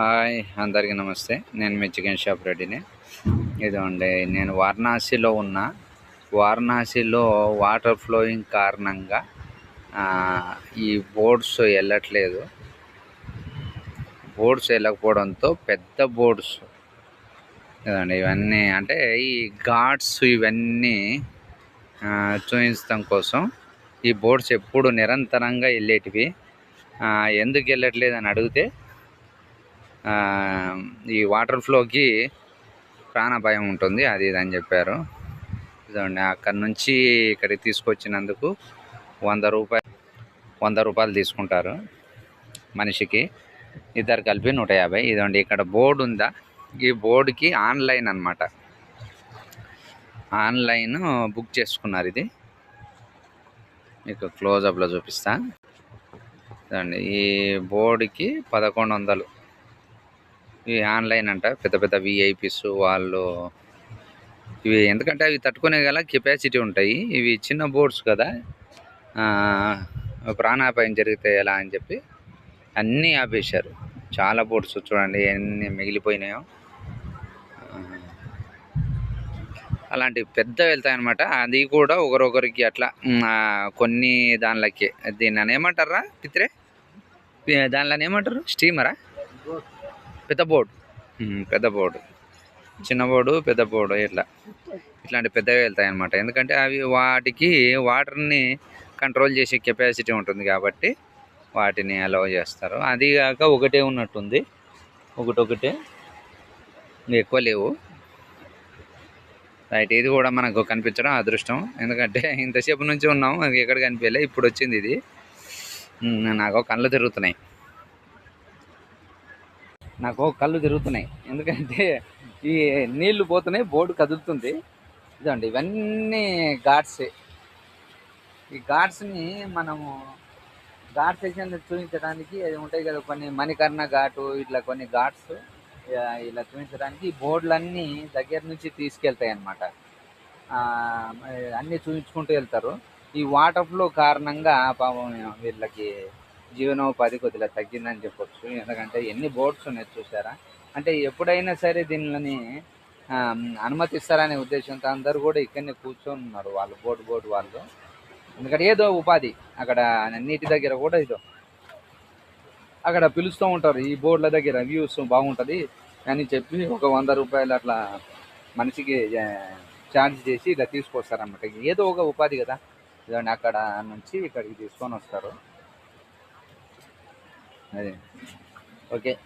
Hi అందరికీ నమస్తే. నేను మీ చికెన్ షాప్ రెడ్డిని. ఇదిగోండి నేను వారణాసిలో ఉన్న. వారణాసిలో వాటర్ ఫ్లోయింగ్ కారణంగా ఈ బోర్డ్స్ వెళ్ళట్లేదు. బోర్డ్స్ వెళ్ళకపోవడంతో పెద్ద బోట్స్ ఇదండి ఇవన్నీ అంటే ఈ ఘాట్స్ ఇవన్నీ చూపించడం కోసం ఈ బోర్డ్స్ ఎప్పుడు నిరంతరంగా వెళ్ళేటివి. ఎందుకు వెళ్ళట్లేదు అని అడిగితే ఈ వాటర్ ఫ్లోకి ప్రాణాపాయం ఉంటుంది అది ఇది అని చెప్పారు. చూడండి అక్కడి నుంచి ఇక్కడికి తీసుకొచ్చినందుకు వంద రూపాయలు వంద రూపాయలు తీసుకుంటారు మనిషికి. ఇద్దరు కలిపి నూట యాభై. ఇదండి ఇక్కడ బోర్డు ఉందా? ఈ బోర్డుకి ఆన్లైన్ అన్నమాట. ఆన్లైన్ బుక్ చేసుకున్నారు ఇది. మీకు క్లోజప్లో చూపిస్తా. ఇదండి ఈ బోర్డుకి పదకొండు వందలు. ఇవి ఆన్లైన్ అంట పెద్ద పెద్ద విఐపీస్ వాళ్ళు. ఇవి ఎందుకంటే అవి తట్టుకునే గల కెపాసిటీ ఉంటాయి. ఇవి చిన్న బోర్డ్స్ కదా. ప్రాణాపాయం జరిగితే ఎలా అని చెప్పి అన్నీ ఆపేశారు. చాలా బోర్డ్స్ చూడండి ఎన్ని మిగిలిపోయినాయో. అలాంటి పెద్ద వెళ్తాయన్నమాట. అది కూడా ఒకరొకరికి అట్లా కొన్ని దానిలకి. దీన్ని ఏమంటారా పిత్రే? దానిలో ఏమంటారు స్టీమరా? పెద్ద బోర్డు. పెద్ద బోర్డు. చిన్న బోర్డు పెద్ద బోర్డు ఇట్లా. ఇట్లాంటి పెద్దవి వెళ్తాయి అనమాట ఎందుకంటే అవి వాటికి వాటర్ని కంట్రోల్ చేసే కెపాసిటీ ఉంటుంది కాబట్టి వాటిని అలౌ చేస్తారు. అది కాక ఒకటే ఉన్నట్టుంది. ఒకటొకటే ఎక్కువ లేవు. రైట్ ఇది కూడా మనకు కనిపించడం అదృష్టం. ఎందుకంటే ఇంతసేపు నుంచి ఉన్నాము అది ఎక్కడ కనిపించలే. ఇప్పుడు వచ్చింది ఇది. నాకు కళ్ళు తిరుగుతున్నాయి. నాకు కళ్ళు తిరుగుతున్నాయి. ఎందుకంటే ఈ నీళ్ళు పోతున్నాయి బోర్డు కదులుతుంది. ఇదండి ఇవన్నీ ఘాట్సే. ఈ ఘాట్స్ని మనము ఘాట్ సెక్షన్ చూపించడానికి అది ఉంటాయి కదా కొన్ని మణికర్ణ ఘాటు ఇట్లా కొన్ని ఘాట్స్ ఇలా చూపించడానికి బోర్డులన్నీ దగ్గర నుంచి తీసుకెళ్తాయి అన్నమాట. అన్నీ చూపించుకుంటూ వెళ్తారు. ఈ వాటర్ ఫ్లో కారణంగా పాపం వీళ్ళకి జీవనోపాధి కొద్దిగా తగ్గిందని చెప్పొచ్చు. ఎందుకంటే ఎన్ని బోర్డ్స్ ఉన్నాయి చూసారా? అంటే ఎప్పుడైనా సరే దీనిని అనుమతిస్తారనే ఉద్దేశంతో అందరూ కూడా ఇక్కడనే కూర్చొని ఉన్నారు వాళ్ళు బోర్డు బోర్డు వాళ్ళు. ఎందుకంటే ఏదో ఉపాధి అక్కడ నీటి దగ్గర కూడా ఇదో అక్కడ పిలుస్తూ ఉంటారు ఈ బోర్డుల దగ్గర వ్యూస్ బాగుంటుంది అని చెప్పి ఒక వంద రూపాయలు అట్లా మనిషికి ఛార్జ్ చేసి ఇలా తీసుకొస్తారనమాట ఏదో ఒక ఉపాధి కదా. ఇదండి అక్కడ నుంచి ఇక్కడికి తీసుకొని వస్తారు. అదే. ఓకే.